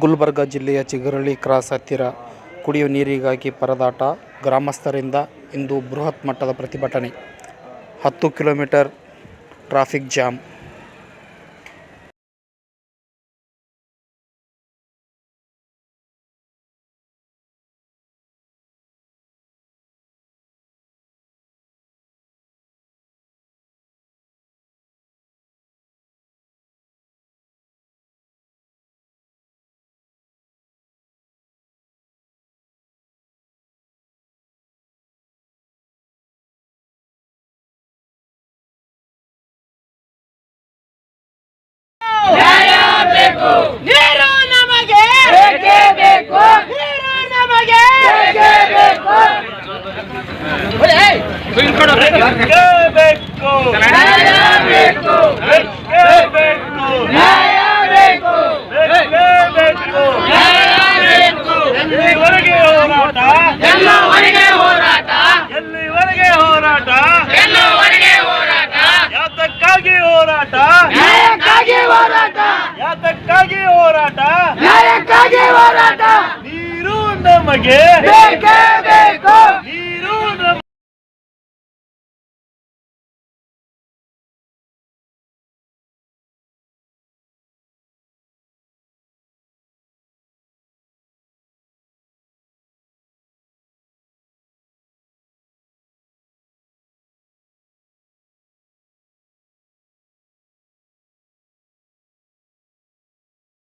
ಗುಲ್ಬರ್ಗ ಜಿಲ್ಲೆಯ ಚಿಗರಳ್ಳಿ ಕ್ರಾಸ್ ಹತ್ತಿರ ಕುಡಿಯುವ ನೀರಿಗಾಗಿ ಪರದಾಟ ಗ್ರಾಮಸ್ಥರಿಂದ ಇಂದು ಬೃಹತ್ ಮಟ್ಟದ ಪ್ರತಿಭಟನೆ. ಹತ್ತು ಕಿಲೋಮೀಟರ್ ಟ್ರಾಫಿಕ್ ಜಾಮ್. ನೀರು ನಮಗೆ. ಬೇಕೇ ಬೇಕು. ನೀರು ನಮಗೆ. ಬೇಕೇ ಬೇಕು. ನ್ಯಾಯ ಬೇಕು Vem, quer, vem, vem